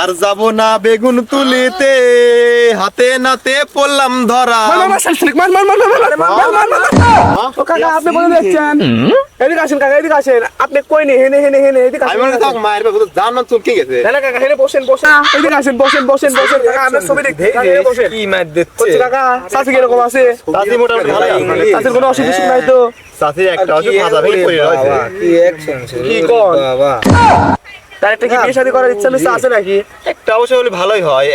আর যাব না বেগুন তুলিতে হাতে নাতে পড়লাম ধরা আপনি কাকা হেনে হেনে হেনে কাকা হেনে বসেন বসেন কাকা কি আছে কোনো অসুবিধা কি অ্যাকশন কোন বাবা তার একটা কি বিয়ে শাদী করার ইচ্ছা মিচ্ছা আছে নাকি? একটা অবশ্য হলে ভালোই হয়।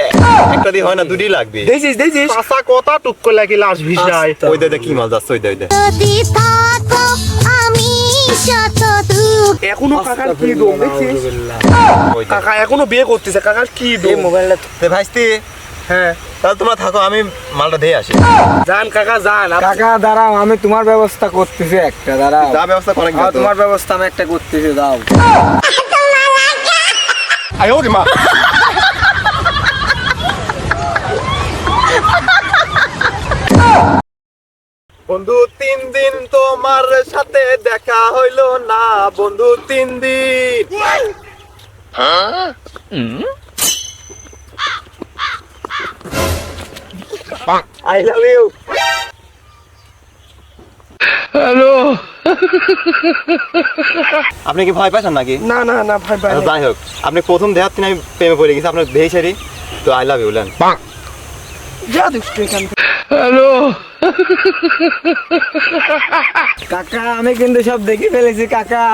একটা দিয়ে হয় না দুটি লাগবে। দেখছিস দেখছিস চাষা কথা টুক করে লাশ ভিসায়। ওই দে কি মাছ যাচ্ছে ওই দে যদি থাকো আমি শত এখনও কাকার কি দম দেখছিস ওই কাকা এখনও বিয়ে করতেছে কাকার কি দম? মোবাইলটা তে ভাইস্তি হ্যাঁ। তাহলে তোমরা থাকো আমি মালটা দিয়ে আসি। যান কাকা যান। কাকা দাঁড়াও আমি তোমার ব্যবস্থা করতেছি একটা দাঁড়াও। যা ব্যবস্থা করেন হ্যাঁ, তোমার ব্যবস্থা আমি একটা করতেছি দাও আয়ো রে মা বন্ধু তিন দিন তোমার সাথে দেখা হইল না বন্ধু তিন দিন। আই লাভ ইউ হ্যালো আপনি কি ভয় পাচ্ছেন নাকি? না না না ভাই ভাই আচ্ছা, যাই হোক আপনি প্রথম দেহার দিন আমি প্রেমে পড়ে গেছি আপনার দেহি সারি তো আই লাভ ইউ লেন যা দেখছি এখান থেকে। কাকা আমি কিন্তু সব দেখে ফেলেছি কাকা।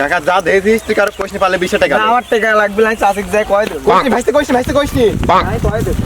কাকা যা দেখেছিস তুই কারও কোশ্চেন পারলে বিশ টাকা আমার টাকা লাগবে না চাষিক যাই কয় দেবো। ভাইস্তে কইছি ভাইস্তে কইছি কয় দেবো।